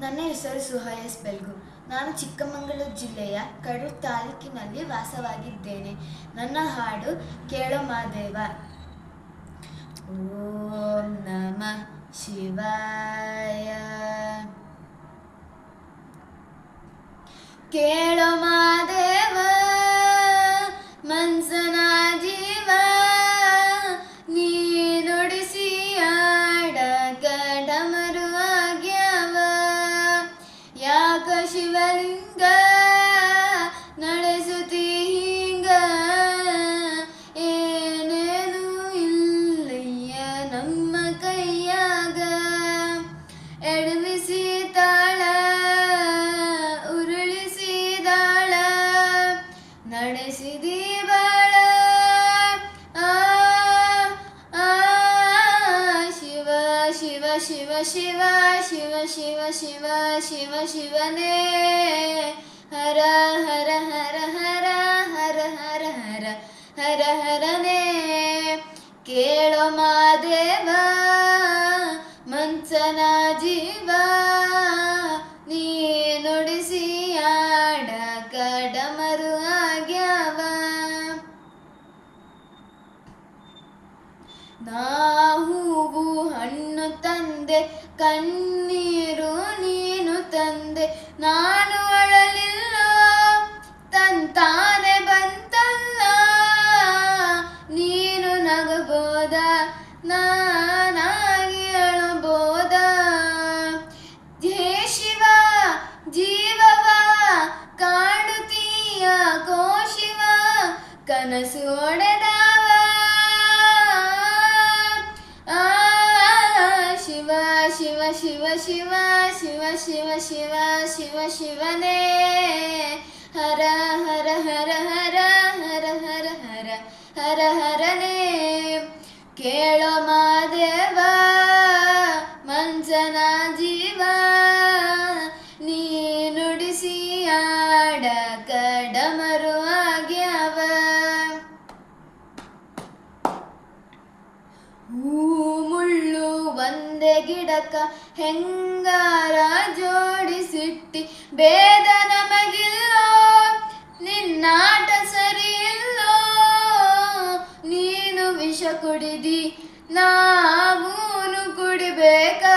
ನನ್ನ ಹೆಸರು ಸುಹಾಯಸ್ ಬೆಲ್ಗು ನಾನು ಚಿಕ್ಕಮಗಳೂರು ಜಿಲ್ಲೆಯ ಕಡೂರು ತಾಲೂಕಿನಲ್ಲಿ ವಾಸವಾಗಿದ್ದೇನೆ. ನನ್ನ ಹಾಡು ಕೇಳೋ ಮಾದೇವ. ಓಂ ನಮ ಶಿವಾಯ. ಕೇಳೋ ಮಾದೇವ. ನಡೆಸಿದಿ ಬಾಳ ಆ ಆ ಶಿವ ಶಿವ ಶಿವ ಶಿವ ಶಿವ ಶಿವ ಶಿವ ಶಿವ ಶಿವನೇ ಹರ ಹರ ಹರ ಹರ ಹರ ಹರ ಹರ ಹರ ಹರನೇ ಕೇಳೋ ಮಾದೇವ ನಾ ಹೂವು ಹಣ್ಣು ತಂದೆ, ಕಣ್ಣೀರು ನೀನು ತಂದೆ. ನಾನು ಅಳಲಿಲ್ಲ, ತಂತಾನೆ ಬಂತಲ್ಲ. ನೀನು ನಗಬೋದ, ನಾನಾಗಿ ಅಳಬೋದ. ಹೇ ಶಿವ, ಜೀವವ ಕಾಡುತ್ತೀಯ ಕೋ ಶಿವ, ಕನಸು ಒಡೆದವ ಶಿವ ಶಿವ ಶಿವ ಶಿವ ಶಿವ ಶಿವ ಶಿವ ಶಿವನೇ ಹರ ಹರ ಹರ ಹರ ಹರ ಹರ ಹರ ಗಿಡಕ ಹೆಂಗಾರ ಜೋಡಿಸಿಟ್ಟಿ? ಬೇದ ನಮಗಿಲ್ಲೋ ನಿನ್ನಾಟ ಸರಿ ಇಲ್ಲೋ ನೀನು ವಿಷ ಕುಡಿದಿ ನಾವೂನು ಕುಡಿಬೇಕಾ?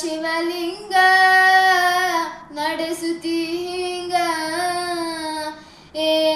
ಶಿವಲಿಂಗ ನಡೆಸುತ್ತಿ ಹಿಂಗ ಏನೇನು